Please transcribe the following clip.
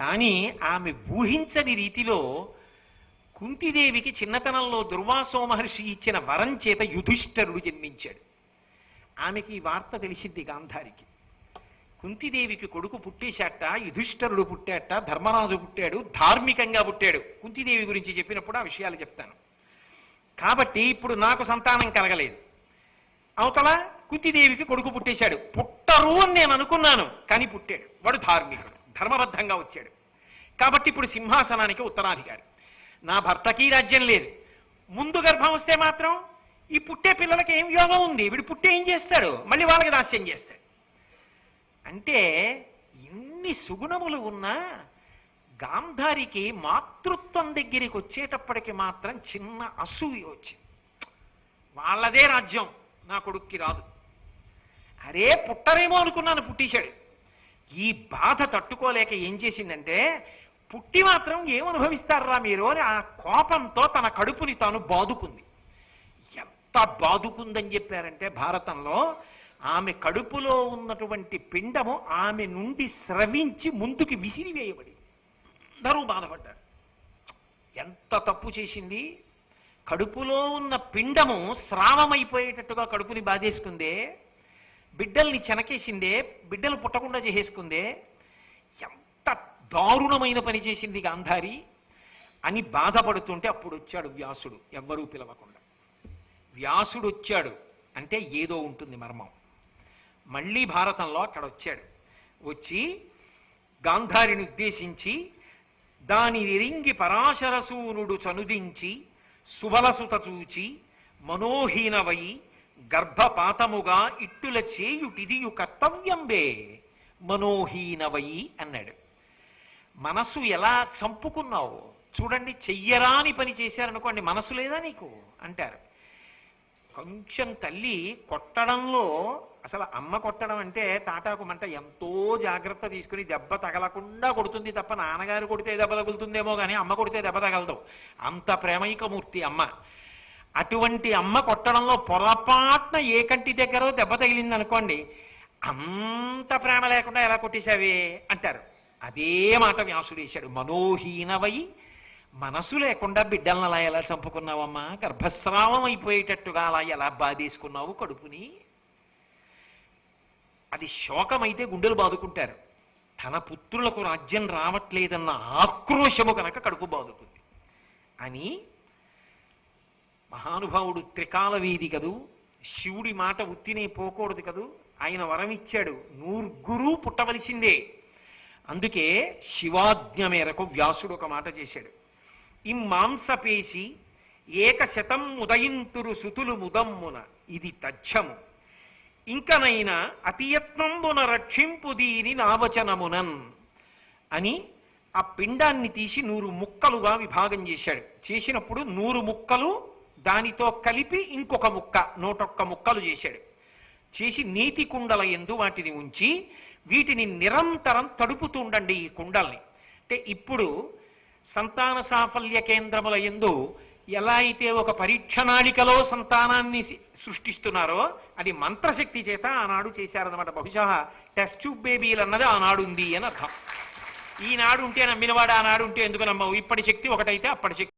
కానీ ఆమె ఊహించని రీతిలో కుంతిదేవికి చిన్నతనంలో దుర్వాసో మహర్షి ఇచ్చిన వరం చేత యుధిష్ఠరుడు జన్మించాడు. ఆమెకి ఈ వార్త తెలిసింది గాంధారికి. కుంతిదేవికి కొడుకు పుట్టేశాట యుధిష్ఠరుడు పుట్టాట ధర్మరాజు పుట్టాడు ధార్మికంగా పుట్టాడు. కుంతిదేవి గురించి చెప్పినప్పుడు ఆ విషయాలు చెప్తాను. కాబట్టి ఇప్పుడు నాకు సంతానం కలగలేదు. అవతల కుంతిదేవికి కొడుకు పుట్టేశాడు. పుట్టరు అని నేను అనుకున్నాను కానీ పుట్టాడు. వాడు ధార్మికుడు. ధర్మబద్ధంగా వచ్చాడు. కాబట్టి ఇప్పుడు సింహాసనానికి ఉత్తరాధికారి. నా భర్తకి రాజ్యం లేదు. ముందు గర్భం వస్తే మాత్రం ఈ పుట్టే పిల్లలకి ఏం యోగం ఉంది? వీడు పుట్టే ఏం చేస్తాడు? మళ్ళీ వాళ్ళకి దాస్యం చేస్తాడు. అంటే ఇన్ని సుగుణములు ఉన్నా గాంధారికి మాతృత్వం దగ్గరికి వచ్చేటప్పటికి మాత్రం చిన్న అసూయ వచ్చింది. వాళ్ళదే రాజ్యం. నా కొడుక్కి రాదు. అరే పుట్టరేమో అనుకున్నాను పుట్టేశాడు ఈ బాధ తట్టుకోలేక ఏం చేసిందంటే పుట్టి మాత్రం ఏమనుభవిస్తారా మీరు అని ఆ కోపంతో తన కడుపుని తాను బాదుకుంది. ఎంత బాదుకుందని చెప్పారంటే భారతంలో ఆమె కడుపులో ఉన్నటువంటి పిండము ఆమె నుండి స్రవించి ముందుకి విసిరివేయబడి అందరూ బాధపడ్డారు. ఎంత తప్పు చేసింది? కడుపులో ఉన్న పిండము స్రావమైపోయేటట్టుగా కడుపుని బాధేసుకుందే. బిడ్డల్ని చెనకేసిందే బిడ్డలు పుట్టకుండా చేసేసుకుందే ఎంత దారుణమైన పని చేసింది గాంధారి అని బాధపడుతుంటే అప్పుడు వచ్చాడు వ్యాసుడు. ఎవ్వరూ పిలవకుండా. వ్యాసుడు వచ్చాడు అంటే ఏదో ఉంటుంది మర్మం. మళ్ళీ భారతంలో అక్కడ వచ్చాడు వచ్చి గాంధారిని ఉద్దేశించి దాని ఎరింగి పరాశరసూనుడు చనుదించి సుబలసుత చూచి మనోహీనవై గర్భపాతముగా ఇట్టుల చేయుటిదియు కర్తవ్యంబే మనోహీనవై అన్నాడు. మనసు ఎలా చంపుకున్నావు? చూడండి చెయ్యరాని పని చేశారనుకోండి మనసు లేదా నీకు? అంటారు. కొంచెం తల్లి కొట్టడంలో అసలు అమ్మ కొట్టడం అంటే తాటాకు మంట ఎంతో జాగ్రత్త తీసుకుని దెబ్బ తగలకుండా కొడుతుంది తప్ప నాన్నగారు కొడితే దెబ్బ తగులుతుందేమో కానీ అమ్మ కొడితే దెబ్బ తగలదు. అంత ప్రేమైకమూర్తి అమ్మ. అటువంటి అమ్మ కొట్టడంలో పొరపాటున ఏ కంటి దగ్గర దెబ్బ తగిలింది అనుకోండి అంత ప్రేమ లేకుండా ఎలా కొట్టేశావే అంటారు. అదే మాట వ్యాసుడు వేశాడు మనోహీనవై మనసు లేకుండా బిడ్డలను అలా ఎలా చంపుకున్నావమ్మా? గర్భస్రావం అయిపోయేటట్టుగా అలా ఎలా బాధేసుకున్నావు కడుపుని? అది శోకమైతే గుండెలు బాదుకుంటారు. తన పుత్రులకు రాజ్యం రావట్లేదన్న ఆక్రోశము కనుక కడుపు బాదుకుంది. అని మహానుభావుడు త్రికాల వీధి కదూ? శివుడి మాట ఉత్తినే పోకూడదు కదూ? ఆయన వరం ఇచ్చాడు నూర్గురు పుట్టవలసిందే. అందుకే శివాజ్ఞ మేరకు వ్యాసుడు ఒక మాట చేశాడు. ఇమ్మాంసపేశి ఏక ఏకశతం ఉదయింతురు సుతులు ముదమ్మున. ఇది తథ్యము. ఇంకనైనా అతియత్నంబున రక్షింపు దీని నావచనమునన్ అని ఆ పిండాన్ని తీసి నూరు ముక్కలుగా విభాగం చేశాడు. చేసినప్పుడు నూరు ముక్కలు దానితో కలిపి ఇంకొక ముక్క నూటొక్క ముక్కలు చేశాడు. చేసి నీతి కుండల ఎందు వాటిని ఉంచి వీటిని నిరంతరం తడుపుతూ ఉండండి ఈ కుండల్ని. అంటే ఇప్పుడు సంతాన సాఫల్య కేంద్రముల ఎందు ఎలా అయితే ఒక పరీక్షణాళికలో సంతానాన్ని సృష్టిస్తున్నారో అది మంత్రశక్తి చేత ఆనాడు చేశారన్నమాట. బహుశా టెస్ట్ ట్యూబ్ బేబీలు అన్నది ఆనాడు ఉంది అని అర్థం. ఈనాడు ఉంటే నమ్మినవాడు ఆనాడు ఉంటే ఎందుకు నమ్మవు? ఇప్పటి శక్తి ఒకటైతే అప్పటి శక్తి.